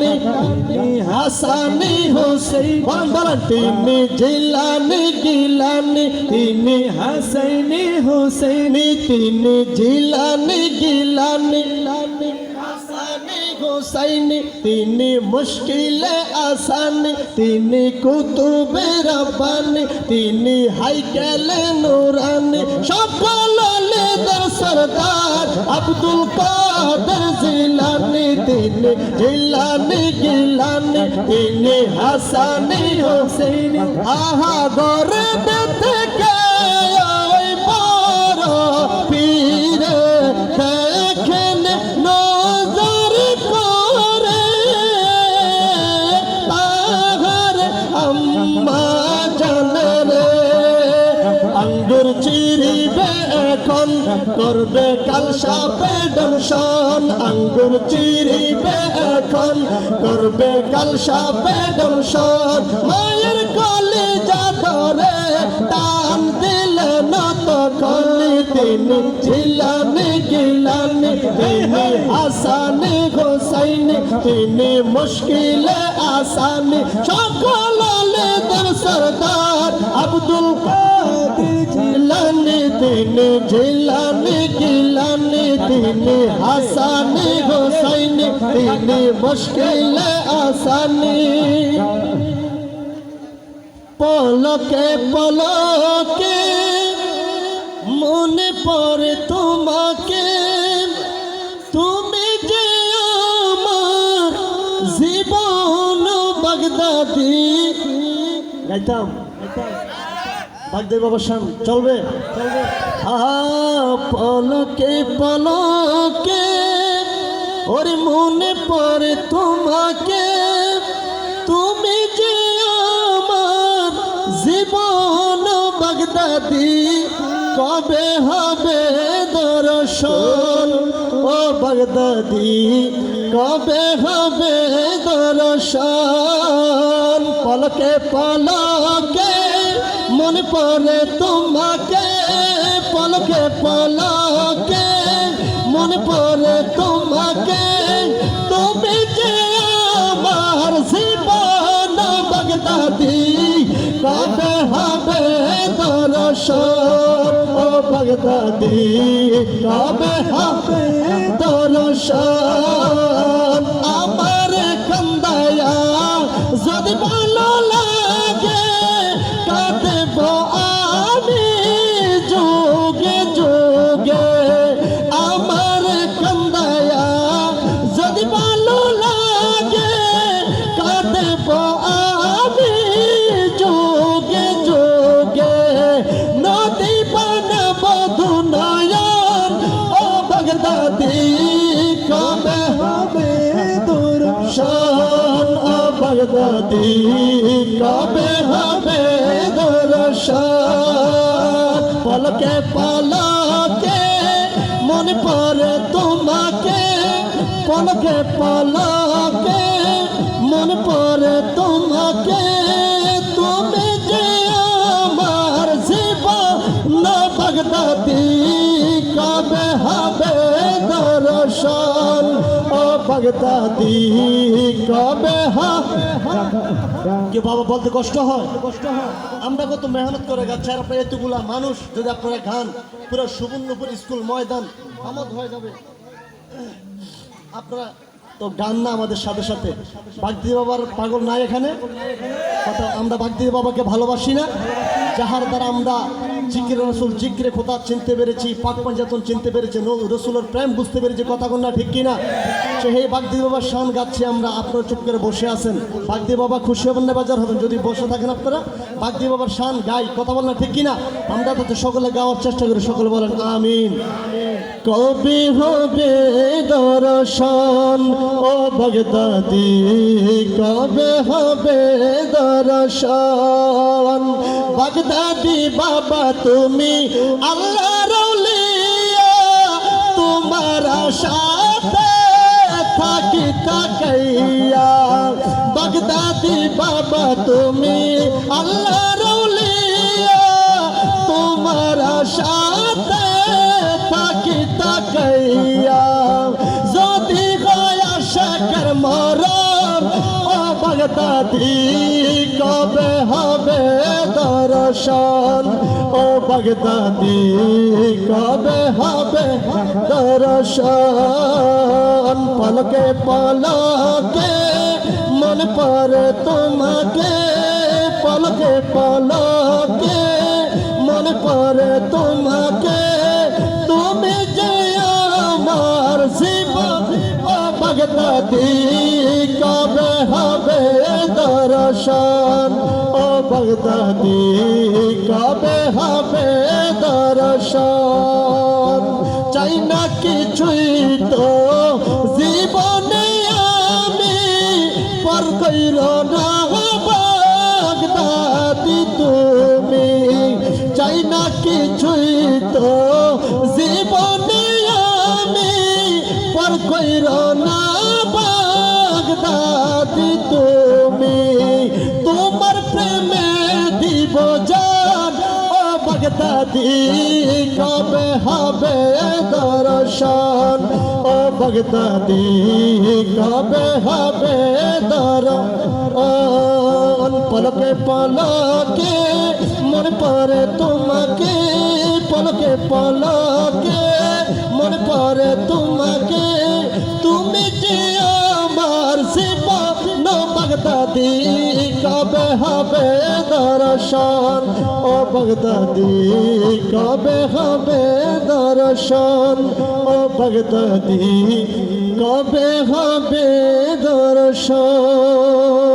জিলানি হাসানি হোসেন। বলেন বলেন তিনি জিলানি গিলানি তিনি হাসানি হোসেন তিনি জিলানি গিলানি। হোসাইনি তিনি মুশকিলে আসানি তিনি কুতুবে রব্বানি তিনি হাইকেলে নুরানি সকল লেদার সরদার আব্দুল কাদের জিলানি তিনি জিলানি গিলানি তিনি হাসানি হোসেনি আহা গরে থেকে চিরিবে এখন, করবে কাল সাপে দংশন, আঙ্গুর চিরিবে এখন, করবে কাল সাপে দংশন। মায়ের কলে যা ধরে টান দিলে নত কলি, তিনি ঝিলানি গিলানি, তিনি আসানি গোসাইনি তিনি মুশকিলে আসানি। সকল ঝিলানি গিলানি তিনি হাসানি গোসাইনি তিনি মুশকিলে আসানি। পলকে পলকে মনে পড়ে তোমাকে, তুমি যে বাগদাদি। গাইতাম বাগদাদি বাবা শান চলবে? চলবে। পলকে পলকে, ওরে মনে পড়ে তোমাকে। তুমি যে আমার জীবন বাগদাদি, কবে হবে দর্শন? ও বাগদাদি, কবে হবে দর্শন? পলকে পলকে মনে পড়ে তোমাকে, পলকে পলকে। মনে পড়ে তোমাকে, তুমি যে আমার জীবন বাগদাদি কবে হবে দর্শন, ও বাগদাদি কবে হবে দর্শন। আমার কান্দায়া যদি দর্শন ও বাগদাদি কবে হবে দর্শন? পলকে পলকে, মনে পড়ে তোমাকে পলকে পলকে, মনে পড়ে তোমাকে, তুমি যে আমার জীবন বাগদাদি, কবে হবে দর্শন? কবে বাবা বলতে কষ্ট হয়? কষ্ট হয়। আমরা কত মেহনত করে যাচ্ছি আর আপনার এতগুলা মানুষ যদি আপনারা খান পুরো সুবর্ণপুর স্কুল ময়দান আমদ হয়ে যাবে। আপনারা তো গান না আমাদের সাথে সাথে। বাগদি বাবার পাগল নাই এখানে? কথা আমরা বাগদি বাবাকে ভালোবাসি না। যাহার দ্বারা আমরা জিকির রসুল, জিকিরে খোদা চিনতে পেরেছি, পাক পাঞ্জাতন চিনতে পেরেছে রসুলের প্রেম বুঝতে পেরেছি, কথা কন্যা ঠিক কিনা? সে হে বাগদি বাবার শান গাচ্ছি আমরা, আপনারা চুপ করে বসে আছেন। বাগদি বাবা খুশি হবেন না, বাজার হবেন? যদি বসে থাকেন আপনারা, বাগদি বাবার শান গাই, কথা বলেন ঠিক কিনা? আমরা তো সকলে গাওয়ার চেষ্টা করি, সকলে বলেন, আমিন। কবে হবে দর্শন, ও ভগদাদি, কবে হবে দর্শন? বাগদাদি বাবা তুমি আল্লাহ রৌলিয়া তোমার থাকি থাকাইয়া। বাগদাদি বাবা, তুমি আল্লাহ রৌলিয়া তোমার থাকি তাকাইয়া যদি গয়া শাকর মরণ বাগদাদি, কবে হবে দর্শন? বাগদাদি, কবে হবে দর্শন? পলকে পলকে, মন পরে তোমাকে। পলকে পলকে, মন পরে তোমাকে। তুমি যে আমার জীবন বাগদাদি, কবে হবে দর্শন? বাগদাদি কবে হবে দর্শন? চাই না কিছুই তো জীবনে আমি পর কইল না। বাগদাদি, কবে হবে দর্শন? ও বাগদাদি, কবে হবে দর্শন? পলকে পলকে, মন পরে তোমাকে, পলকে পলকে, মন পরে তোমাকে, তুমি যে আমার শিবা বাগদাদি। কবে হবে দর্শন? ও বাগদাদি কবে হবে দর্শন? ও বাগদাদি কবে হবে দর্শন?